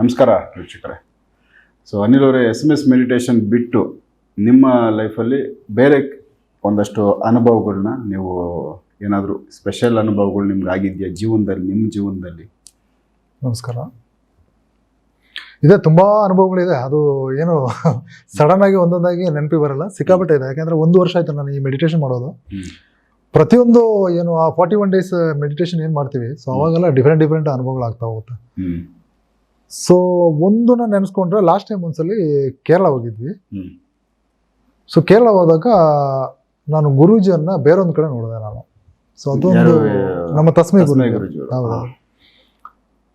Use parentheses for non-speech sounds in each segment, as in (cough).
ನಮಸ್ಕಾರ ವೀಕ್ಷಕರೇ. ಸೊ ಅನಿಲ್ ಅವರೇ ಎಸ್ ಎಂ ಎಸ್ ಮೆಡಿಟೇಷನ್ ಬಿಟ್ಟು ನಿಮ್ಮ ಲೈಫಲ್ಲಿ ಬೇರೆ ಒಂದಷ್ಟು ಅನುಭವಗಳನ್ನ ನೀವು ಏನಾದರೂ ಸ್ಪೆಷಲ್ ಅನುಭವಗಳು ನಿಮ್ಗೆ ಆಗಿದೆಯಾ ಜೀವನದಲ್ಲಿ ನಿಮ್ಮ ಜೀವನದಲ್ಲಿ? ನಮಸ್ಕಾರ. ಇದೆ ತುಂಬ ಅನುಭವಗಳಿದೆ. ಅದು ಏನು ಸಡನ್ ಆಗಿ ಒಂದೊಂದಾಗಿ ನೆನಪಿ ಬರಲ್ಲ. ಸಿಕ್ಕಾಪಟ್ಟೆ ಇದೆ. ಯಾಕೆಂದ್ರೆ ಒಂದು ವರ್ಷ ಆಯ್ತು ನಾನು ಈ ಮೆಡಿಟೇಷನ್ ಮಾಡೋದು. ಪ್ರತಿಯೊಂದು ಏನು ಆ ಫಾರ್ಟಿ ಒನ್ ಡೇಸ್ ಮೆಡಿಟೇಷನ್ ಏನು ಮಾಡ್ತೀವಿ? ಸೊ ಅವಾಗೆಲ್ಲ ಡಿಫ್ರೆಂಟ್ ಡಿಫ್ರೆಂಟ್ ಅನುಭವಗಳು ಆಗ್ತಾ ಹೋಗುತ್ತೆ ಸೊ ಒಂದನ್ನ ನೆನೆಸ್ಕೊಂಡ್ರೆ ಲಾಸ್ಟ್ ಟೈಮ್ ಒಂದ್ಸಲಿ ಕೇರಳ ಹೋಗಿದ್ವಿ ಸೊ ಕೇರಳ ಹೋದಾಗ ನಾನು ಗುರೂಜಿಯನ್ನ ಬೇರೊಂದು ಕಡೆ ನೋಡಿದೆ ನಾನು ಸೊ ಅದೊಂದು? ನಮ್ಮ ತಸ್ಮೈ ತಸ್ಮೈ ಗುರು ಗುರೂಜಿಯವರು. ಹೌದು.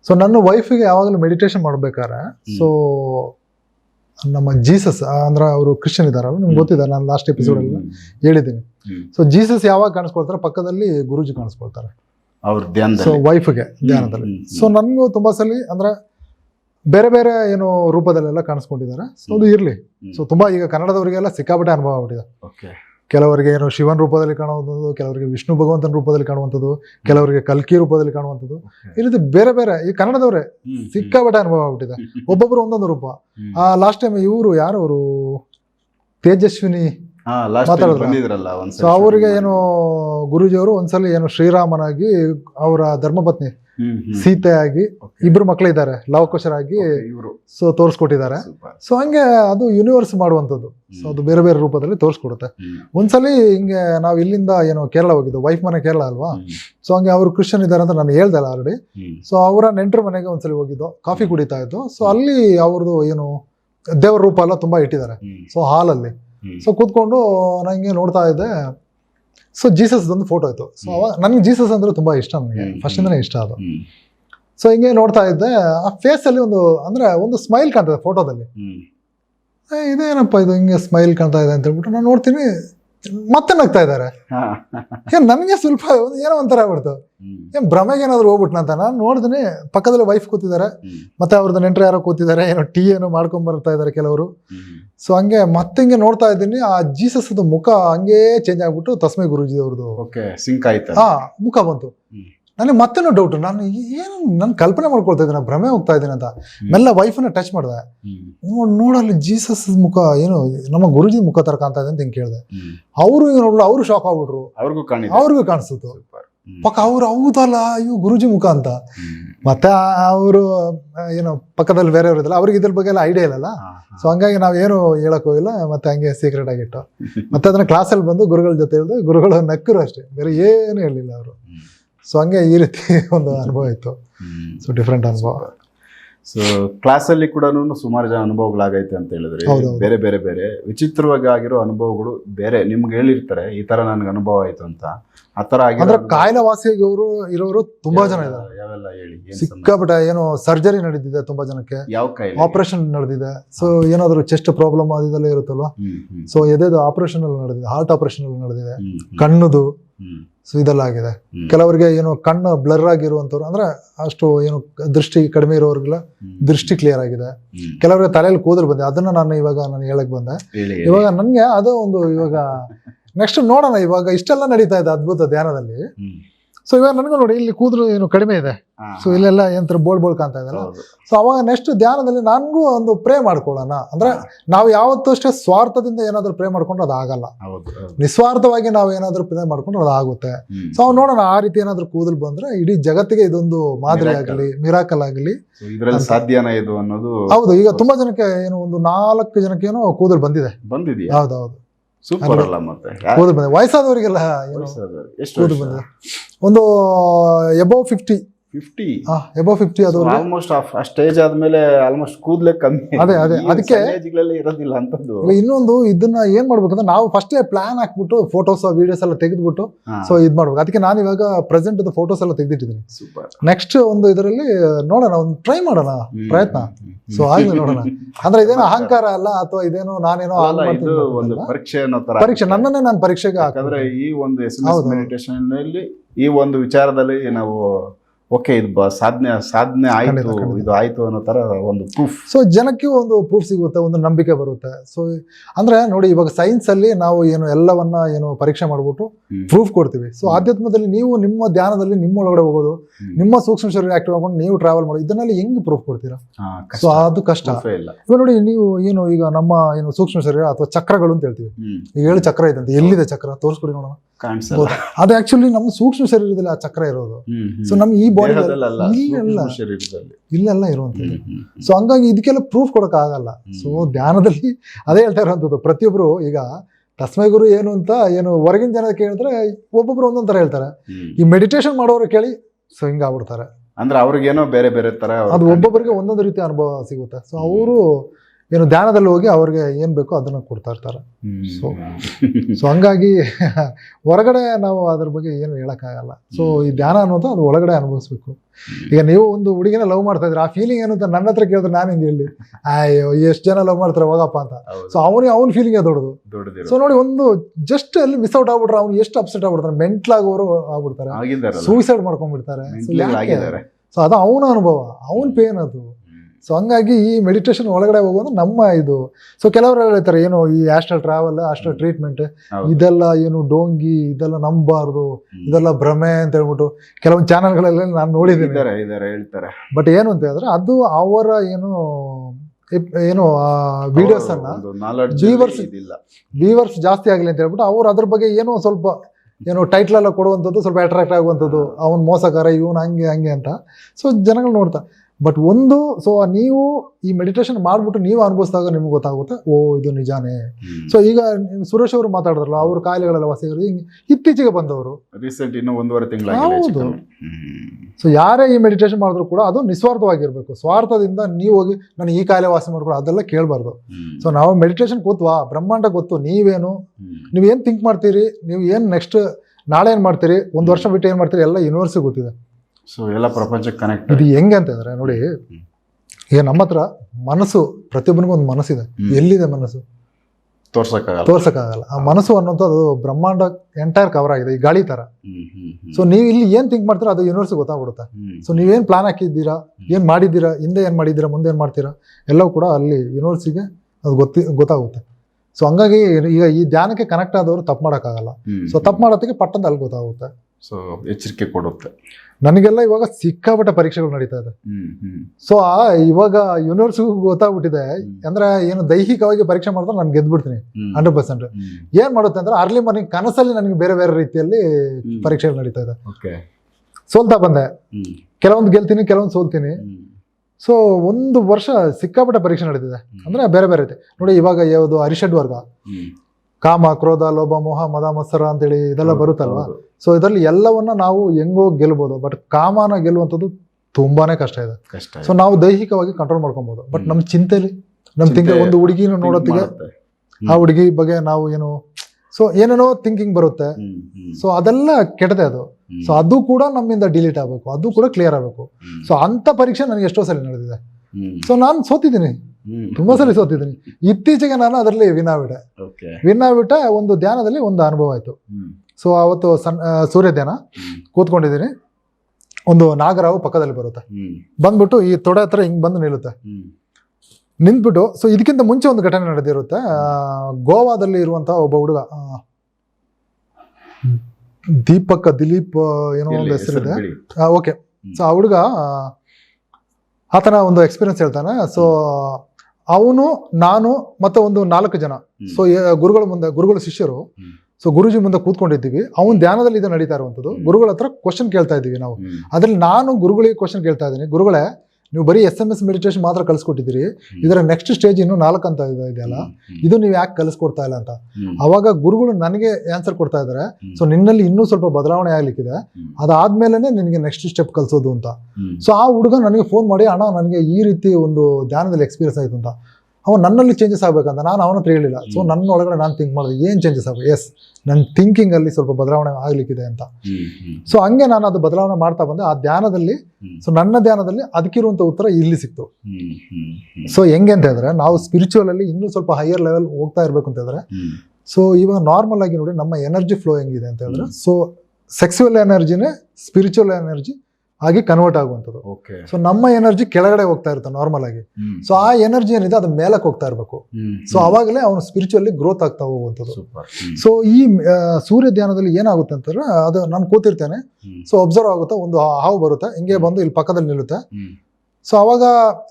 ಸೊ ನನ್ನ ವೈಫಿಗೆ ಯಾವಾಗಲೂ ಮೆಡಿಟೇಷನ್ ಮಾಡ್ಬೇಕಾದ್ರೆ ಸೊ ನಮ್ಮ ಜೀಸಸ್ ಅಂದ್ರೆ ಅವರು ಕ್ರಿಶ್ಚಿಯನ್ ಇದಾರಲ್ಲ ನಿಮ್ಗೆ. ಗೊತ್ತಿದ್ದಾರೆ ನಾನು ಲಾಸ್ಟ್ ಎಪಿಸೋಡ್ ಅಲ್ಲಿ. ಹೇಳಿದ್ದೀನಿ ಸೊ ಜೀಸಸ್ ಯಾವಾಗ ಕಾಣಿಸ್ಕೊಳ್ತಾರೆ ಪಕ್ಕದಲ್ಲಿ ಗುರುಜಿ ಕಾಣಿಸ್ಕೊಳ್ತಾರೆ ಅವ್ರ ಸೊ ವೈಫ್ಗೆ ಧ್ಯಾನದಲ್ಲಿ. ಸೊ ನನಗೂ ತುಂಬಾ ಸಲ ಅಂದ್ರೆ ಬೇರೆ ಬೇರೆ ಏನು ರೂಪದಲ್ಲೆಲ್ಲ ಕಾಣಿಸ್ಕೊಂಡಿದ್ದಾರೆ. ಸೊ ಅದು ಇರಲಿ. ಸೊ ತುಂಬಾ ಈಗ ಕನ್ನಡದವರಿಗೆಲ್ಲ ಸಿಕ್ಕಾಪಟ್ಟೆ ಅನುಭವ ಆಗ್ಬಿಟ್ಟಿದೆ. ಓಕೆ ಕೆಲವರಿಗೆ ಏನು ಶಿವನ್ ರೂಪದಲ್ಲಿ ಕಾಣುವಂಥದ್ದು ಕೆಲವರಿಗೆ ವಿಷ್ಣು ಭಗವಂತನ ರೂಪದಲ್ಲಿ ಕಾಣುವಂಥದ್ದು ಕೆಲವರಿಗೆ ಕಲ್ಕಿ ರೂಪದಲ್ಲಿ ಕಾಣುವಂಥದ್ದು. ಈ ರೀತಿ ಬೇರೆ ಬೇರೆ ಈ ಕನ್ನಡದವರೇ. ಸಿಕ್ಕಾಪಟ್ಟೆ ಅನುಭವ ಆಗ್ಬಿಟ್ಟಿದೆ. (laughs) ಒಬ್ಬೊಬ್ಬರು ಒಂದೊಂದು ರೂಪ. ಆ ಲಾಸ್ಟ್ ಟೈಮ್ ಇವರು ಯಾರು ಅವರು? ತೇಜಸ್ವಿನಿ ಸೊ ಅವರಿಗೆ ಏನು ಗುರುಜಿಯವರು ಒಂದ್ಸಲಿ ಏನು ಶ್ರೀರಾಮನಾಗಿ ಅವರ ಧರ್ಮಪತ್ನಿ ಸೀತೆ ಆಗಿ ಇಬ್ರು ಮಕ್ಕಳಿದ್ದಾರೆ ಲವಕುಶರಾಗಿ ಸೊ ತೋರಿಸ್ಕೊಟ್ಟಿದ್ದಾರೆ. ಸೊ ಹಂಗೆ ಅದು ಯೂನಿವರ್ಸ್ ಮಾಡುವಂಥದ್ದು. ಸೊ ಅದು ಬೇರೆ ಬೇರೆ ರೂಪದಲ್ಲಿ ತೋರಿಸ್ಕೊಡುತ್ತೆ. ಒಂದ್ಸಲಿ ಹಿಂಗೆ ನಾವು ಇಲ್ಲಿಂದ ಏನು ಕೇರಳ ಹೋಗಿದ್ದು ವೈಫ್ ಮನೆ ಕೇರಳ ಅಲ್ವಾ? ಸೊ ಹಂಗೆ ಅವರು ಕ್ರಿಶ್ಚಿಯನ್ ಇದ್ದಾರೆ ಅಂತ ನಾನು ಹೇಳ್ದೆ ಆಲ್ರೆಡಿ ಸೊ ಅವರ ನೆಂಟರ ಮನೆಗೆ ಒಂದ್ಸಲಿ ಹೋಗಿದ್ದು ಕಾಫಿ ಕುಡಿತಾ ಇದ್ದು. ಸೊ ಅಲ್ಲಿ ಅವ್ರದ್ದು ಏನು ದೇವರ ರೂಪ ಎಲ್ಲ ತುಂಬಾ ಇಟ್ಟಿದ್ದಾರೆ. ಸೊ ಹಾಲಲ್ಲಿ ಸೊ ಕೂತ್ಕೊಂಡು ನನಗೆ ನೋಡ್ತಾ ಇದ್ದೆ. ಸೊ ಜೀಸಸ್ ಒಂದು ಫೋಟೋ ಇತ್ತು. ಸೊ ಅವಾಗ ನನಗೆ ಜೀಸಸ್ ಅಂದ್ರೆ ತುಂಬಾ ಇಷ್ಟ ನನಗೆ. ಫಸ್ಟ್ ಇಂದನೇ ಇಷ್ಟ ಅದು. ಸೊ ಹಿಂಗೆ ನೋಡ್ತಾ ಇದ್ದೆ. ಆ ಫೇಸ್ ಅಲ್ಲಿ ಒಂದು ಅಂದ್ರೆ ಒಂದು ಸ್ಮೈಲ್ ಕಾಣ್ತದೆ ಫೋಟೋದಲ್ಲಿ ಇದೇನಪ್ಪ ಇದು ಹಿಂಗೆ ಸ್ಮೈಲ್ ಕಾಣ್ತಾ ಇದೆ ಅಂತ ಹೇಳ್ಬಿಟ್ಟು ನಾನು ನೋಡ್ತೀನಿ. ಮತ್ತೆ ನಗ್ತಾ ಇದ್ದಾರೆ ಏನ್ ನನಗೆ ಸ್ವಲ್ಪ ಏನೋ ಒಂಥರ ಆಗ್ಬಿಡ್ತು. ಏನ್ ಭ್ರಮೆಗೆ ಏನಾದ್ರು ಹೋಗ್ಬಿಟ್ನ ಅಂತ? ನಾನು ನೋಡಿದ್ರೆ ಪಕ್ಕದಲ್ಲಿ ವೈಫ್ ಕೂತಿದ್ದಾರೆ. ಮತ್ತೆ ಅವ್ರದ್ದು ನೆಂಟರು ಯಾರೋ ಕೂತಿದ್ದಾರೆ ಏನೋ ಟೀ ಏನೋ ಮಾಡ್ಕೊಂಡ್ ಬರ್ತಾ ಇದ್ದಾರೆ ಕೆಲವರು. ಸೊ ಹಂಗೆ ಮತ್ತೆ ಹಿಂಗೆ ನೋಡ್ತಾ ಇದ್ದೀನಿ ಆ ಜೀಸಸ್ ಮುಖ ಹಂಗೆ ಚೇಂಜ್ ಆಗ್ಬಿಟ್ಟು ತಸ್ಮೆ ಗುರುಜಿ ಅವ್ರದ್ದು ಸಿಂಕ್ ಆಯ್ತು. ಹಾ ಮುಖ ಬಂತು. ನನಗೆ ಮತ್ತೇನೋ ಡೌಟ್ ನಾನು ಏನು ನಾನು ಕಲ್ಪನೆ ಮಾಡ್ಕೊಳ್ತಾ ಇದ್ದೀನಿ ಭ್ರಮೆ ಹೋಗ್ತಾ ಇದ್ದೀನಿ ಅಂತ. ಮೆಲ್ಲ ವೈಫನ್ನ ಟಚ್ ಮಾಡಿದೆ. ನೋಡಿ ನೋಡಲ್ಲಿ ಜೀಸಸ್ ಮುಖ ಏನು ನಮ್ಮ ಗುರುಜಿ ಮುಖ ತರ ಕಾಣ್ತಾ ಇದೆ ಅಂತ ಹಿಂಗೆ ಕೇಳಿದೆ. ಅವರು ನೋಡ್ಬಿಟ್ಟು ಅವರು ಶಾಕ್ ಆಗ್ಬಿಟ್ರು. ಅವ್ರಿಗೂ ಅವ್ರಿಗೂ ಕಾಣಿಸ್ತು ಪಕ್ಕ ಅವ್ರು ಹೌದಲ್ಲ ಇವು ಗುರುಜಿ ಮುಖ ಅಂತ. ಮತ್ತೆ ಅವರು ಏನು ಪಕ್ಕದಲ್ಲಿ ಬೇರೆಯವರು ಇದ್ದಲ್ಲ ಅವ್ರಿಗೆ ಇದ್ರ ಬಗ್ಗೆ ಎಲ್ಲ ಐಡಿಯಾ ಇಲ್ಲಲ್ಲ? ಸೊ ಹಂಗಾಗಿ ನಾವು ಏನು ಹೇಳಕ್ ಹೋಗಿಲ್ಲ ಮತ್ತೆ ಹಂಗೆ ಸೀಕ್ರೆಟ್ ಆಗಿಟ್ಟು (laughs) ಮತ್ತೆ ಅದನ್ನ ಕ್ಲಾಸಲ್ಲಿ ಬಂದು ಗುರುಗಳ ಜೊತೆ ಹೇಳಿದೆ ಗುರುಗಳು ನಕ್ಕರು ಅಷ್ಟೇ. ಬೇರೆ ಏನು ಹೇಳಲಿಲ್ಲ ಅವರು. ಸೊ ಹಂಗೆ ಈ ರೀತಿ (laughs) ಒಂದು ಅನುಭವ ಇತ್ತು. ಸೊ ಡಿಫ್ರೆಂಟ್ ಅನುಭವ. ಸೊ ಕ್ಲಾಸಲ್ಲಿ ಕೂಡ ಸುಮಾರು ಜನ ಅನುಭವಗಳಾಗೈತೆ ಅಂತ ಹೇಳಿದ್ರೆ. ಬೇರೆ ಬೇರೆ ಬೇರೆ. ವಿಚಿತ್ರವಾಗಿ ಆಗಿರೋ ಅನುಭವಗಳು ಬೇರೆ. ನಿಮ್ಗೆ ಹೇಳಿರ್ತಾರೆ ಈ ತರ ನನಗೆ ಅನುಭವ ಆಯ್ತು ಅಂತ. ಆ ತರ ಅಂದ್ರೆ ಕಾಯಿಲೆ ವಾಸಿಯಾಗಿ ಅವರು ಇರೋರು ತುಂಬಾ ಜನ ಇದ್ದಾರೆ. ಯಾವೆಲ್ಲ ಹೇಳಿ? ಸಿಕ್ಕಾಪಟ್ಟೆ ಏನು ಸರ್ಜರಿ ನಡೆದಿದೆ ತುಂಬಾ ಜನಕ್ಕೆ. ಯಾವ ಕಾಯಿಲೆ? ಆಪರೇಷನ್ ನಡೆದಿದೆ. ಸೊ ಏನಾದ್ರು ಚೆಸ್ಟ್ ಪ್ರಾಬ್ಲಮ್ ಅದೆಲ್ಲ ಇರುತ್ತಲ್ವಾ? ಸೊ ಎದೆದು ಆಪರೇಷನ್ ಅಲ್ಲಿ ನಡೆದಿದೆ ಹಾರ್ಟ್ ಆಪರೇಷನ್ ಅಲ್ಲಿ ನಡೆದಿದೆ ಕಣ್ಣುದು ಸೊ ಇದೆಲ್ಲ ಆಗಿದೆ ಕೆಲವರಿಗೆ ಏನು ಕಣ್ಣು ಬ್ಲರ್ ಆಗಿರುವಂಥವ್ರು ಅಂದ್ರೆ ಅಷ್ಟು ಏನು ದೃಷ್ಟಿ ಕಡಿಮೆ ಇರೋರಿಗೆಲ್ಲ ದೃಷ್ಟಿ ಕ್ಲಿಯರ್ ಆಗಿದೆ. ಕೆಲವರಿಗೆ ತಲೆಯಲ್ಲಿ ಕೂದಲು ಬಂದೆ ಅದನ್ನ ನಾನು ಇವಾಗ ನಾನು ಹೇಳಕ್ ಬಂದೆ. ಇವಾಗ ನನ್ಗೆ ಅದು ಒಂದು ಇವಾಗ ನೆಕ್ಸ್ಟ್ ನೋಡೋಣ ಇವಾಗ ಇಷ್ಟೆಲ್ಲ ನಡೀತಾ ಇದೆ ಅದ್ಭುತ ಧ್ಯಾನದಲ್ಲಿ. ಸೊ ಇವಾಗ ನನಗೂ ನೋಡಿ ಇಲ್ಲಿ ಕೂದಲು ಏನು ಕಡಿಮೆ ಇದೆ. ಸೊ ಇಲ್ಲೆಲ್ಲ ಏನಂತಾರೆ ಬೋಳ್ ಬೋಳ್ ಕಾಣ್ತಾ ಇದೆಲ್ಲ. ಸೊ ಅವಾಗ ನೆಕ್ಸ್ಟ್ ಧ್ಯಾನದಲ್ಲಿ ನನಗೂ ಒಂದು ಪ್ರೇ ಮಾಡ್ಕೊಳ್ಳೋಣ. ಅಂದ್ರೆ ನಾವು ಯಾವತ್ತೂ ಅಷ್ಟೇ ಸ್ವಾರ್ಥದಿಂದ ಏನಾದ್ರು ಪ್ರೇ ಮಾಡ್ಕೊಂಡ್ರೆ ಅದು ಆಗಲ್ಲ. ಹೌದು, ಹೌದು. ನಿಸ್ವಾರ್ಥವಾಗಿ ನಾವು ಏನಾದ್ರೂ ಪ್ರೇ ಮಾಡ್ಕೊಂಡ್ರೆ ಅದು ಆಗುತ್ತೆ. ಹ್ಮ್. ಸೊ ಅವ್ ನೋಡೋಣ ಆ ರೀತಿ ಏನಾದ್ರು ಕೂದಲು ಬಂದ್ರೆ ಇಡೀ ಜಗತ್ತಿಗೆ ಇದೊಂದು ಮಾದರಿ. ಆಗಲಿ ಮಿರಾಕಲ್ ಆಗಲಿ. ಇದ್ರಲ್ಲಿ ಸಾಧ್ಯನಾ ಇದು ಅನ್ನೋದು ಹೌದು ಈಗ ತುಂಬಾ ಜನಕ್ಕೆ ಏನು ಒಂದು ನಾಲ್ಕು ಜನಕ್ಕೆ ಏನೋ ಕೂದಲು ಬಂದಿದೆ. ಬಂದಿದೆ ಹೌದೌದು ಸೂಪರ್ ಅಲ್ಲ ಮತ್ತೆ. ಓದು ಬಂದೆ. ವಯಸ್ಸಾದವರಿಗೆಲ್ಲ ಬಂದಿದೆ ಒಂದು above fifty fifty above fifty ಅದು ಆಲ್ಮೋಸ್ಟ್ ಆ ಸ್ಟೇಜ್ ಆದ್ಮೇಲೆ ಆಲ್ಮೋಸ್ಟ್ ಕೂದ್ಲೆ ಕಮ್ಮಿ. ಅದೇ, ಅದೇ. ಅದಕ್ಕೆ- ಇರೋದಿಲ್ಲ ಅಂತದ್ದು. ಇನ್ನೊಂದು ಇದನ್ನ ಏನ್ ಮಾಡ್ಬೇಕಂದ್ರೆ ನಾವು ಫಸ್ಟೇ ಪ್ಲಾನ್ ಹಾಕ್ಬಿಟ್ಟು ಫೋಟೋಸ್ ವಿಡಿಯೋಸ್ ಎಲ್ಲ ತೆಗೆದ್ಬಿಟ್ಟು ಸೊ ಇದ್ ಮಾಡ್ಬೇಕು. ಅದಕ್ಕೆ ನಾನು ಇವಾಗ ಪ್ರೆಸೆಂಟ್ ಫೋಟೋಸ್ ಎಲ್ಲ ತೆಗೆದಿಟ್ಟಿದ್ದೀನಿ. ಸೂಪರ್ ನೆಕ್ಸ್ಟ್ ಒಂದು ಇದರಲ್ಲಿ ನೋಡೋಣ ಒಂದು ಟ್ರೈ ಮಾಡೋಣ ಪ್ರಯತ್ನ. ಸೊ ಆಗ್ಲಿ ನೋಡೋಣ. ಅಂದ್ರೆ ಇದೇನೋ ಅಹಂಕಾರ ಅಲ್ಲ ಅಥವಾ ಇದೇನೋ ನಾನೇನೋ ಒಂದು. ಪರೀಕ್ಷೆ ಅನ್ನೋ ತರ ಪರೀಕ್ಷೆ ನನ್ನನ್ನೇ ನಾನು ಪರೀಕ್ಷೆಗೆ ಹಾಕಂದ್ರೆ ಈ ಒಂದು ಮೆಡಿಟೇಷನ್ ಈ ಒಂದು ವಿಚಾರದಲ್ಲಿ ನಾವು ಓಕೆ ಇದು ಬ- ಸಾಧನೆ ಸಾಧನೆ ಆಯ್ತು. ಇದು ಆಯ್ತು ಅನ್ನೋ ತರ ಒಂದು ಪ್ರೂಫ್ ಸೊ ಜನಕ್ಕೆ ಒಂದು ಪ್ರೂಫ್ ಸಿಗುತ್ತೆ ಒಂದು ನಂಬಿಕೆ ಬರುತ್ತೆ. ಸೊ ಅಂದ್ರೆ ನೋಡಿ ಇವಾಗ ಸೈನ್ಸ್ ಅಲ್ಲಿ ನಾವು ಏನು ಎಲ್ಲವನ್ನ ಏನು ಪರೀಕ್ಷೆ ಮಾಡ್ಬಿಟ್ಟು ಪ್ರೂಫ್ ಕೊಡ್ತೀವಿ. ಸೊ ಆಧ್ಯಾತ್ಮದಲ್ಲಿ ನೀವು ನಿಮ್ಮ ಧ್ಯಾನದಲ್ಲಿ ನಿಮ್ಮ ಒಳಗಡೆ ಹೋಗೋದು ನಿಮ್ಮ ಸೂಕ್ಷ್ಮ ಶರೀರ ಆಕ್ಟಿವ್ ಆಗೋದು ನೀವು ಟ್ರಾವೆಲ್ ಮಾಡೋದು ಇದನ್ನೆಲ್ಲ ಹೆಂಗ್ ಪ್ರೂಫ್ ಕೊಡ್ತೀರಾ? ಸೊ ಅದು ಕಷ್ಟ. ಇಲ್ಲ. ಇವಾಗ ನೋಡಿ ನೀವು ಏನು ಈಗ ನಮ್ಮ ಏನು ಸೂಕ್ಷ್ಮ ಶರೀರ ಅಥವಾ ಚಕ್ರಗಳು ಅಂತ ಹೇಳ್ತೀವಿ. ಈಗ ಏಳು ಚಕ್ರ ಇದೆ ಅಂತ ಎಲ್ಲಿದೆ ಚಕ್ರ? ತೋರಿಸ್ಕೊಡಿ ನೋಡೋಣ. ಕಾಣಿಸಲ್ಲ. ಅದು ಆಕ್ಚುಲಿ ನಮ್ಮ ಸೂಕ್ಷ್ಮ ಶರೀರದಲ್ಲಿ ಆ ಚಕ್ರ ಇರೋದು. ಸೊ ನಮ್ಮ ಈ ಬಾಡಿ ಇಲ್ಲೆಲ್ಲ ಸೂಕ್ಷ್ಮ ಶರೀರದಲ್ಲಿ. ಇಲ್ಲೆಲ್ಲ ಇರುವಂಥದ್ದು. ಸೊ ಹಂಗಾಗಿ ಇದಕ್ಕೆಲ್ಲ ಪ್ರೂಫ್ ಕೊಡಕ್ ಆಗಲ್ಲ ಸೊ ಧ್ಯಾನದಲ್ಲಿ ಅದೇ ಹೇಳ್ತಾ ಇರುವಂತದ್ದು ಪ್ರತಿಯೊಬ್ರು ಈಗ ತಸ್ಮೈ ಗುರು ಏನು ಅಂತ ಏನು ಹೊರಗಿನ ಜನ ಕೇಳಿದ್ರೆ ಒಬ್ಬೊಬ್ರು ಒಂದೊಂದ್ ತರ ಹೇಳ್ತಾರೆ. ಈ ಮೆಡಿಟೇಷನ್ ಮಾಡೋರು ಕೇಳಿ ಸೊ ಹಿಂಗಾಗ್ಬಿಡ್ತಾರೆ ಅಂದ್ರೆ ಅವ್ರಿಗೇನೋ ಬೇರೆ ಬೇರೆ ತರ ಅದು ಒಬ್ಬೊಬ್ಬರಿಗೆ ಒಂದೊಂದು ರೀತಿ ಅನುಭವ ಸಿಗುತ್ತೆ. ಸೊ ಅವರು ಏನು ಧ್ಯಾನದಲ್ಲಿ ಹೋಗಿ ಅವ್ರಿಗೆ ಏನು ಬೇಕೋ ಅದನ್ನ ಕೊಡ್ತಾ ಇರ್ತಾರೆ. ಸೊ ಸೊ ಹಂಗಾಗಿ (laughs) ಹೊರಗಡೆ ನಾವು ಅದ್ರ ಬಗ್ಗೆ ಏನು ಹೇಳೋಕ್ಕಾಗಲ್ಲ. ಸೊ ಈ ಧ್ಯಾನ ಅನ್ನೋದು ಅದು ಒಳಗಡೆ ಅನುಭವಿಸ್ಬೇಕು. ಈಗ ನೀವು ಒಂದು ಹುಡುಗಿನ ಲವ್ ಮಾಡ್ತಾ ಇದ್ರೆ ಆ ಫೀಲಿಂಗ್ ಏನು ಅಂತ ನನ್ನ ಹತ್ರ ಕೇಳಿದ್ರೆ ನಾನು ಹಿಂಗೆ ಹೇಳಿ ಅಯ್ಯೋ ಎಷ್ಟು ಜನ ಲವ್ ಮಾಡ್ತಾರೆ ಹೋಗಪ್ಪ ಅಂತ. ಸೊ ಅವನಿಗೆ ಅವ್ನ ಫೀಲಿಂಗೇ ದೊಡ್ಡದು. ಸೊ ನೋಡಿ ಒಂದು ಜಸ್ಟ್ ಅಲ್ಲಿ ಮಿಸ್ ಔಟ್ ಆಗ್ಬಿಟ್ರೆ ಅವ್ನು ಎಷ್ಟು ಅಪ್ಸೆಟ್ ಆಗ್ಬಿಡ್ತಾರೆ ಮೆಂಟ್ಲ್ ಆಗೋರು ಆಗ್ಬಿಡ್ತಾರೆ. ಸೂಸೈಡ್ ಮಾಡ್ಕೊಂಡ್ಬಿಡ್ತಾರೆ. ಸೊ ಅದು ಅವನ ಅನುಭವ ಅವನ ಪೇನ್ ಅದು. ಸೊ ಹಂಗಾಗಿ ಈ ಮೆಡಿಟೇಷನ್ ಒಳಗಡೆ ಹೋಗೋದು ನಮ್ಮ ಇದು. ಸೊ ಕೆಲವರು ಹೇಳ್ತಾರೆ ಏನು ಈ ಆಸ್ಟ್ರಲ್ ಟ್ರಾವೆಲ್ ಆಸ್ಟ್ರಲ್ ಟ್ರೀಟ್ಮೆಂಟ್ ಇದೆಲ್ಲ ಏನು ಡೋಂಗಿ ಇದೆಲ್ಲ ನಂಬಾರ್ದು ಇದೆಲ್ಲ ಭ್ರಮೆ ಅಂತ ಹೇಳ್ಬಿಟ್ಟು ಕೆಲವೊಂದು ಚಾನಲ್ಗಳಲ್ಲಿ ನಾನು ನೋಡಿದ್ದೀನಿ ಹೇಳ್ತಾರೆ. ಬಟ್ ಏನು ಅಂತ ಹೇಳಿದ್ರೆ ಅದು ಅವರ ಏನು ಏನು ವಿಡಿಯೋಸ್ ಅನ್ನ ವೀವರ್ಸ್ ವೀವರ್ಸ್ ವ್ಯೂವರ್ಸ್ ಜಾಸ್ತಿ ಆಗಲಿ ಅಂತ ಹೇಳ್ಬಿಟ್ಟು ಅವ್ರು ಅದ್ರ ಬಗ್ಗೆ ಏನೋ ಸ್ವಲ್ಪ ಏನು ಟೈಟ್ಲೆಲ್ಲ ಕೊಡುವಂಥದ್ದು ಸ್ವಲ್ಪ ಅಟ್ರಾಕ್ಟ್ ಆಗುವಂಥದ್ದು ಅವನು ಮೋಸಕಾರ ಇವನು ಹಂಗೆ ಹಂಗೆ ಅಂತ. ಸೊ ಜನಗಳು ನೋಡ್ತಾ ಬಟ್ ಒಂದು ಸೊ ನೀವು ಈ ಮೆಡಿಟೇಷನ್ ಮಾಡ್ಬಿಟ್ಟು ನೀವು ಅನುಭವಿಸಿದಾಗ ನಿಮ್ಗೆ ಗೊತ್ತಾಗುತ್ತೆ ಓ ಇದು ನಿಜಾನೇ. ಸೊ ಈಗ ಸುರೇಶ್ ಅವರು ಮಾತಾಡಿದ್ರಲ್ಲ ಅವ್ರ ಕಾಯಿಲೆಗಳೆಲ್ಲ ವಾಸಿಗಳು ಇತ್ತೀಚೆಗೆ ಬಂದವರು. ರೀಸೆಂಟ್ ಇನ್ನು ಒಂದೂವರೆ ಹೌದು. ಸೊ ಯಾರೇ ಈ ಮೆಡಿಟೇಷನ್ ಮಾಡಿದ್ರು ಕೂಡ ಅದು ನಿಸ್ವಾರ್ಥವಾಗಿರ್ಬೇಕು. ಸ್ವಾರ್ಥದಿಂದ ನೀವು ಹೋಗಿ ನಾನು ಈ ಕಾಯಿಲೆ ವಾಸಿ ಮಾಡ್ಕೊಳ್ಳೋ ಅದೆಲ್ಲ ಕೇಳಬಾರ್ದು. ಸೊ ನಾವು ಮೆಡಿಟೇಷನ್ ಕೂತ್ವಾ ಬ್ರಹ್ಮಾಂಡ ಗೊತ್ತು ನೀವೇನು? ನೀವೇನು ನೀವು ಏನು ಥಿಂಕ್ ಮಾಡ್ತೀರಿ? ನೀವು ಏನು ನೆಕ್ಸ್ಟ್ ನಾಳೆ ಏನು ಮಾಡ್ತೀರಿ? ಒಂದು ವರ್ಷ ಬಿಟ್ಟು ಏನು ಮಾಡ್ತೀರಿ? ಎಲ್ಲ ಯೂನಿವರ್ಸಿಗೆ ಗೊತ್ತಿದೆ. ಸೊ ಎಲ್ಲ ಪ್ರಪಂಚಕ್ಕೆ ಕನೆಕ್ಟ್ ಇದು ಹೆಂಗೆ ಅಂತಂದ್ರೆ ನೋಡಿ ಈಗ ನಮ್ಮ ಹತ್ರ ಮನಸ್ಸು ಪ್ರತಿಯೊಬ್ಬನಿಗೂ ಒಂದು ಮನಸ್ಸಿದೆ. ಎಲ್ಲಿದೆ ಮನಸ್ಸು? ತೋರ್ಸಕ್ಕಾಗಲ್ಲ. ತೋರ್ಸಕ್ಕಾಗಲ್ಲ. ಆ ಮನಸ್ಸು ಅನ್ನೋಂಥದ್ದು ಬ್ರಹ್ಮಾಂಡ ಎಂಟೈರ್ ಕವರ್ ಆಗಿದೆ ಈ ಗಾಳಿ ತರ. ಸೊ ನೀವು ಇಲ್ಲಿ ಏನು ಥಿಂಕ್ ಮಾಡ್ತೀರಾ ಅದು ಯೂನಿವರ್ಸ್ ಗೊತ್ತಾಗ್ಬಿಡುತ್ತೆ. ಸೊ ನೀವೇನು ಪ್ಲಾನ್ ಹಾಕಿದ್ದೀರಾ ಏನು ಮಾಡಿದ್ದೀರಾ ಹಿಂದೆ ಏನು ಮಾಡಿದ್ದೀರಾ ಮುಂದೆ ಏನು ಮಾಡ್ತೀರಾ ಎಲ್ಲವೂ ಕೂಡ ಅಲ್ಲಿ ಯೂನಿವರ್ಸಿಗೆ ಅದು ಗೊತ್ತಿ ಗೊತ್ತಾಗುತ್ತೆ. ಸೊ ಹಂಗಾಗಿ ಈಗ ಈ ಧ್ಯಾನಕ್ಕೆ ಕನೆಕ್ಟ್ ಆದವರು ತಪ್ಪು ಮಾಡೋಕ್ಕಾಗಲ್ಲ. ಸೊ ತಪ್ಪು ಮಾಡೋದಕ್ಕೆ ಪಟ್ಟಂತ ಅಲ್ಲಿ ಗೊತ್ತಾಗುತ್ತೆ. ಸೊ ಎಚ್ಚರಿಕೆ ಕೊಡುತ್ತೆ. ನನಗೆಲ್ಲ ಇವಾಗ ಸಿಕ್ಕಾಪಟ್ಟೆ ಪರೀಕ್ಷೆಗಳು ನಡೀತಾ ಇದೆ. ಸೊ ಆ ಇವಾಗ ಯೂನಿವರ್ಸಿಗೂ ಗೊತ್ತಾಗ್ಬಿಟ್ಟಿದೆ. ಅಂದ್ರೆ ಏನು ದೈಹಿಕವಾಗಿ ಪರೀಕ್ಷೆ ಮಾಡಿದ್ರೆ ನಾನು ಗೆದ್ಬಿಡ್ತೀನಿ. Hundred percent. ಏನ್ ಮಾಡುತ್ತೆ ಅಂದ್ರೆ ಅರ್ಲಿ ಮಾರ್ನಿಂಗ್ ಕನಸಲ್ಲಿ ನನಗೆ ಬೇರೆ ಬೇರೆ ರೀತಿಯಲ್ಲಿ ಪರೀಕ್ಷೆಗಳು ನಡೀತಾ ಇದೆ. ಓಕೆ ಸೋಲ್ತಾ ಬಂದೆ. ಕೆಲವೊಂದು ಗೆಲ್ತೀನಿ ಕೆಲವೊಂದು ಸೋಲ್ತೀನಿ. ಸೊ ಒಂದು ವರ್ಷ ಸಿಕ್ಕಾಪಟ್ಟೆ ಪರೀಕ್ಷೆ ನಡೀತಿದೆ. ಅಂದ್ರೆ ಬೇರೆ ಬೇರೆ ರೀತಿ. ನೋಡಿ ಇವಾಗ ಯಾವುದು ಅರಿಷಡ್ ವರ್ಗ. ಕಾಮ ಕ್ರೋಧ ಲೋಭ ಮೋಹ ಮದ ಮತ್ಸರ ಅಂತೇಳಿ ಇದೆಲ್ಲ ಬರುತ್ತಲ್ವಾ. ಸೊ ಇದರಲ್ಲಿ ಎಲ್ಲವನ್ನ ನಾವು ಹೆಂಗೋ ಗೆಲ್ಬೋದು ಬಟ್ ಕಾಮನ ಗೆಲ್ಲುವಂಥದ್ದು ತುಂಬಾನೇ ಕಷ್ಟ ಇದೆ. ಕಷ್ಟ ಸೊ ನಾವು ದೈಹಿಕವಾಗಿ ಕಂಟ್ರೋಲ್ ಮಾಡ್ಕೊಬೋದು ಬಟ್. ನಮ್ಮ ಚಿಂತೆಲಿ ನಮ್ಮ ತಿಂಗ ಒಂದು ಹುಡುಗಿನ ನೋಡೋತ್ತಿಗೆ ಆ ಹುಡುಗಿ ಬಗ್ಗೆ ನಾವು ಏನು ಸೊ ಏನೇನೋ ಥಿಂಕಿಂಗ್ ಬರುತ್ತೆ. ಸೊ ಅದೆಲ್ಲ ಕೆಟ್ಟದೆ ಅದು. ಸೊ ಅದು ಕೂಡ ನಮ್ಮಿಂದ ಡಿಲೀಟ್ ಆಗಬೇಕು ಅದು ಕೂಡ ಕ್ಲಿಯರ್ ಆಗಬೇಕು. ಸೊ ಅಂತ ಪರೀಕ್ಷೆ ನನಗೆ ಎಷ್ಟೋ ಸಲ ನಡೆದಿದೆ. ಸೊ ನಾನು ಸೋತಿದ್ದೀನಿ. ತುಂಬಾ ಸಲ ಸೋತಿದ್ದೀನಿ. ಇತ್ತೀಚೆಗೆ ನಾನು ಅದರಲ್ಲಿ ವಿನ್ ಆಗ್ಬಿಟ್ಟೆ ಓಕೆ ವಿನ್ ಆಗ್ಬಿಟ್ಟೆ ಒಂದು ಧ್ಯಾನದಲ್ಲಿ ಒಂದು ಅನುಭವ ಆಯ್ತು. ಸೊ ಅವತ್ತು ಸನ್ ಸೂರ್ಯೋದಯನ ಸೂರ್ಯ ಕೂತ್ಕೊಂಡಿದ್ದೀನಿ. ಒಂದು ನಾಗರಾವು ಪಕ್ಕದಲ್ಲಿ ಬರುತ್ತೆ. ಬಂದ್ಬಿಟ್ಟು ಈ ತೊಡೆ ಹತ್ರ ಹಿಂಗ್ ಬಂದು ನಿಲ್ಲುತ್ತೆ. ನಿಂತ್ಬಿಟ್ಟು ಸೊ ಇದಕ್ಕಿಂತ ಮುಂಚೆ ಒಂದು ಘಟನೆ ನಡೆದಿರುತ್ತೆ. ಗೋವಾದಲ್ಲಿ ಇರುವಂತಹ ಒಬ್ಬ ಹುಡುಗ ದೀಪಕ್ ದಿಲೀಪ್ ಏನೋ ಒಂದು ಹೆಸರಿದೆ. ಓಕೆ ಸೊ ಆ ಹುಡುಗ ಆತನ ಒಂದು ಎಕ್ಸ್ಪೀರಿಯನ್ಸ್ ಹೇಳ್ತಾನೆ. ಸೊ ಅವನು ನಾನು ಮತ್ತೆ ಒಂದು ನಾಲ್ಕು ಜನ. ಸೊ ಗುರುಗಳ ಮುಂದೆ ಗುರುಗಳ ಶಿಷ್ಯರು. ಸೊ ಗುರುಜಿ ಮುಂದೆ ಕೂತ್ಕೊಂಡಿದ್ದೀವಿ. ಅವನ ಧ್ಯಾನದಲ್ಲಿ ಇದು ನಡೀತಾ ಇರುವಂಥದ್ದು. ಗುರುಗಳ ಹತ್ರ ಕ್ವಶನ್ ಕೇಳ್ತಾ ಇದ್ದೀವಿ ನಾವು. ಅದ್ರಲ್ಲಿ ನಾನು ಗುರುಗಳಿಗೆ ಕ್ವಶನ್ ಕೇಳ್ತಾ ಇದ್ದೀನಿ. ಗುರುಗಳೇ ನೀವು ಬರೀ ಎಸ್ ಎಂ ಎಸ್ ಮೆಡಿಟೇಷನ್ ಮಾತ್ರ ಕಲಿಸ್ಕೊಟ್ಟಿದ್ದೀರಿ. ಇದರ ನೆಕ್ಸ್ಟ್ ಸ್ಟೇಜ್ ಇನ್ನು ನಾಲ್ಕು ಅಂತ ಇದೆ- ಇದೆಯಲ್ಲ ಇದು ನೀವು ಯಾಕೆ ಕಲಿಸ್ಕೊಡ್ತಾ ಇಲ್ಲ ಅಂತ? ಅವಾಗ ಗುರುಗಳು ನನಗೆ ಆನ್ಸರ್ ಕೊಡ್ತಾ ಇದ್ದಾರೆ. ಸೊ ನಿನ್ನಲ್ಲಿ ಇನ್ನೂ ಸ್ವಲ್ಪ ಬದಲಾವಣೆ ಆಗ್ಲಿಕ್ಕಿದೆ. ಅದಾದ್ಮೇಲೆ ನಿನಗೆ ನೆಕ್ಸ್ಟ್ ಸ್ಟೆಪ್ ಕಲಿಸೋದು ಅಂತ. ಸೊ ಆ ಹುಡುಗ ನನಗೆ ಫೋನ್ ಮಾಡಿ ಅಣ್ಣ ನನಗೆ ಈ ರೀತಿ ಒಂದು ಧ್ಯಾನದಲ್ಲಿ ಎಕ್ಸ್ಪೀರಿಯನ್ಸ್ ಆಯಿತು ಅಂತ. ಅವ ನನ್ನಲ್ಲಿ ಚೇಂಜಸ್ ಆಗಬೇಕಂತ ನಾನು ಅವನ ಹತ್ರ ಹೇಳಿಲ್ಲ. ಸೊ. ನನ್ನ ಒಳಗಡೆ ನಾನು ಥಿಂಕ್ ಮಾಡಿದೆ ಏನು ಚೇಂಜಸ್ ಆಗಬೇಕು? ಎಸ್ ನನ್ನ ಥಿಂಕಿಂಗ್ ಅಲ್ಲಿ ಸ್ವಲ್ಪ ಬದಲಾವಣೆ ಆಗಲಿಕ್ಕಿದೆ ಅಂತ. ಸೊ ಹಂಗೆ ನಾನು ಅದು ಬದಲಾವಣೆ ಮಾಡ್ತಾ ಬಂದೆ. ಆ ಧ್ಯಾನದಲ್ಲಿ ಸೊ ನನ್ನ ಧ್ಯಾನದಲ್ಲಿ ಅದಕ್ಕಿರುವಂಥ ಉತ್ತರ ಇಲ್ಲಿ ಸಿಕ್ತು. ಸೊ ಹೆಂಗೆ ಅಂತ ಹೇಳಿದ್ರೆ ನಾವು ಸ್ಪಿರಿಚುವಲಲ್ಲಿ ಇನ್ನೂ ಸ್ವಲ್ಪ ಹೈಯರ್ ಲೆವೆಲ್ ಹೋಗ್ತಾ ಇರಬೇಕು ಅಂತ ಹೇಳಿದ್ರೆ ಸೊ ಇವಾಗ ನಾರ್ಮಲ್ ಆಗಿ ನೋಡಿ ನಮ್ಮ ಎನರ್ಜಿ ಫ್ಲೋ ಹೆಂಗಿದೆ ಅಂತ ಹೇಳಿದ್ರೆ ಸೊ ಸೆಕ್ಸುವಲ್ ಎನರ್ಜಿನೇ ಸ್ಪಿರಿಚುವಲ್ ಎನರ್ಜಿ ಆಗಿ ಕನ್ವರ್ಟ್ ಆಗುವಂಥದ್ದು. ಓಕೆ ಸೊ ನಮ್ಮ ಎನರ್ಜಿ ಕೆಳಗಡೆ ಹೋಗ್ತಾ ಇರುತ್ತೆ ನಾರ್ಮಲ್ ಆಗಿ. ಸೊ ಆ ಎನರ್ಜಿ ಏನಿದೆ ಅದು ಮೇಲಕ್ಕೆ ಹೋಗ್ತಾ ಇರಬೇಕು. ಸೊ ಅವಾಗಲೇ ಅವನು ಸ್ಪಿರಿಚುವಲಿ ಗ್ರೋತ್ ಆಗ್ತಾ ಹೋಗುವಂಥದ್ದು. ಸೊ ಈ ಸೂರ್ಯ ಧ್ಯಾನದಲ್ಲಿ ಏನಾಗುತ್ತೆ ಅಂತಂದ್ರೆ ಅದು ನಾನು ಕೂತಿರ್ತೇನೆ. ಸೊ ಅಬ್ಸರ್ವ್ ಆಗುತ್ತೆ ಒಂದು ಹಾವು ಬರುತ್ತೆ ಹಿಂಗೆ ಬಂದು ಇಲ್ಲಿ ಪಕ್ಕದಲ್ಲಿ ನಿಲ್ಲುತ್ತೆ. ಸೊ ಅವಾಗ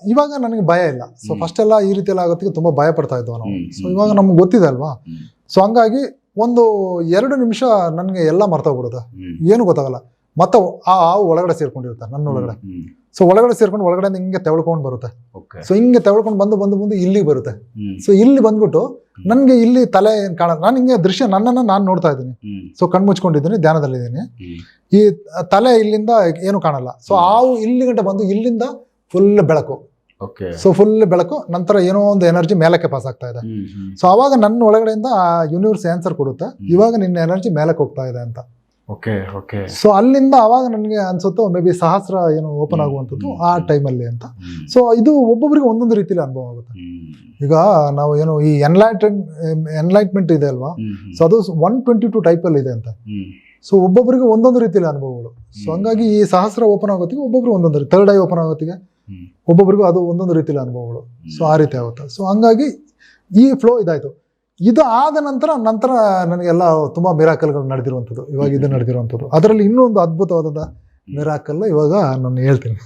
ಇವಾಗ ನನಗೆ ಭಯ ಇಲ್ಲ. ಸೊ. ಫಸ್ಟ್ ಎಲ್ಲ ಈ ರೀತಿ ಎಲ್ಲ ಆಗೋದಕ್ಕೆ ತುಂಬಾ ಭಯ ಪಡ್ತಾ ಇದ್ವು ನಾವು. ಸೊ ಇವಾಗ ನಮ್ಗೆ ಗೊತ್ತಿದೆ ಅಲ್ವಾ. ಸೊ ಹಂಗಾಗಿ ಒಂದು ಎರಡು ನಿಮಿಷ ನನಗೆ ಎಲ್ಲ ಮರ್ತೋಗ್ಬಿಡುತ್ತೆ ಏನು ಗೊತ್ತಾಗಲ್ಲ. ಮತ್ತೆ ಆ ಹಾವು ಒಳಗಡೆ ಸೇರ್ಕೊಂಡಿರುತ್ತೆ ನನ್ನ ಒಳಗಡೆ. ಸೊ ಒಳಗಡೆ ಸೇರ್ಕೊಂಡು ಒಳಗಡೆ ಹಿಂಗೆ ತೆವಳ್ಕೊಂಡು ಬರುತ್ತೆ. ಸೊ ಹಿಂಗೆ ತೆವಳ್ಕೊಂಡು ಬಂದು ಬಂದು ಬಂದು ಇಲ್ಲಿಗೆ ಬರುತ್ತೆ. ಸೊ ಇಲ್ಲಿ ಬಂದ್ಬಿಟ್ಟು ನನಗೆ ಇಲ್ಲಿ ತಲೆ ಏನು ಕಾಣ ನಾನು ಹಿಂಗೆ ದೃಶ್ಯ ನನ್ನನ್ನು ನಾನು ನೋಡ್ತಾ ಇದ್ದೀನಿ. ಸೊ ಕಣ್ಣು ಮುಚ್ಕೊಂಡಿದ್ದೀನಿ ಧ್ಯಾನದಲ್ಲಿದ್ದೀನಿ ಈ ತಲೆ ಇಲ್ಲಿಂದ ಏನು ಕಾಣಲ್ಲ. ಸೊ ಹಾವು ಇಲ್ಲಿ ಗಂಟೆ ಬಂದು ಇಲ್ಲಿಂದ ಫುಲ್ ಬೆಳಕು. ಸೊ ಫುಲ್ ಬೆಳಕು ನಂತರ ಏನೋ ಒಂದು ಎನರ್ಜಿ ಮೇಲಕ್ಕೆ ಪಾಸ್ ಆಗ್ತಾ ಇದೆ. ಸೊ ಅವಾಗ ನನ್ನ ಒಳಗಡೆಯಿಂದ ಆ ಯೂನಿವರ್ಸ್ ಆನ್ಸರ್ ಕೊಡುತ್ತೆ. ಇವಾಗ ನಿನ್ನ ಎನರ್ಜಿ ಮೇಲಕ್ಕೆ ಹೋಗ್ತಾ ಇದೆ ಅಂತ. ಓಕೆ ಓಕೆ ಸೊ ಅಲ್ಲಿಂದ ಅವಾಗ ನನಗೆ ಅನ್ಸುತ್ತೋ ಮೇ ಬಿ ಸಹಸ್ರ ಏನು ಓಪನ್ ಆಗುವಂಥದ್ದು ಆ ಟೈಮಲ್ಲಿ ಅಂತ. ಸೊ ಇದು ಒಬ್ಬೊಬ್ಬರಿಗೆ ಒಂದೊಂದು ರೀತಿಲಿ ಅನುಭವ ಆಗುತ್ತೆ. ಈಗ ನಾವು ಏನು ಈ ಎನ್ಲೈಟನ್ ಎನ್ಲೈಟ್ಮೆಂಟ್ ಇದೆ ಅಲ್ವಾ? ಸೊ ಅದು ಒನ್ ಟ್ವೆಂಟಿ ಟು ಟೈಪಲ್ಲಿ ಇದೆ ಅಂತ. ಸೊ ಒಬ್ಬೊಬ್ಬರಿಗೆ ಒಂದೊಂದು ರೀತಿಯಲ್ಲಿ ಅನುಭವಗಳು. ಸೊ ಹಂಗಾಗಿ ಈ ಸಹಸ್ರ ಓಪನ್ ಆಗೋತ್ತಿಗೆ ಒಬ್ಬೊಬ್ರು ಒಂದೊಂದು ರೀತಿ ಥರ್ಡ್ ಐ ಓಪನ್ ಆಗೋತ್ತಿಗೆ ಒಬ್ಬೊಬ್ರಿಗೂ ಅದು ಒಂದೊಂದು ರೀತಿಯಲ್ಲಿ ಅನುಭವಗಳು. ಸೊ ಆ ರೀತಿ ಆಗುತ್ತೆ. ಸೊ ಹಂಗಾಗಿ ಈ ಫ್ಲೋ ಇದಾಯ್ತು. ಇದು ಆದ ನಂತರ ನಂತರ ನನಗೆಲ್ಲ ತುಂಬ ಮಿರಾಕಲ್ಗಳು ನಡೆದಿರುವಂಥದ್ದು ಇವಾಗ ಇದು ನಡೆದಿರುವಂಥದ್ದು. ಅದರಲ್ಲಿ ಇನ್ನೂ ಒಂದು ಅದ್ಭುತವಾದ ಮಿರಾಕಲ್ ಇವಾಗ ನಾನು ಹೇಳ್ತೀನಿ.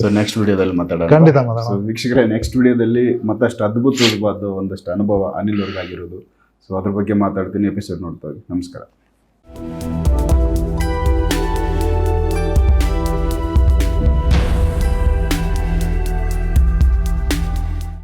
ಸೊ ನೆಕ್ಸ್ಟ್ ವಿಡಿಯೋದಲ್ಲಿ ಮಾತಾಡೋಣ. ಖಂಡಿತ ಮಾತಾಡೋಣ. ವೀಕ್ಷಕರೇ ನೆಕ್ಸ್ಟ್ ವಿಡಿಯೋದಲ್ಲಿ ಮತ್ತಷ್ಟು ಅದ್ಭುತವಾದ ಒಂದಷ್ಟು ಅನುಭವ ಅನಿಲ್ ಅವ್ರಿಗಾಗಿರೋದು. ಸೊ ಅದ್ರ ಬಗ್ಗೆ ಮಾತಾಡ್ತೀನಿ ಎಪಿಸೋಡ್ ನೋಡ್ತಾ ನಮಸ್ಕಾರ.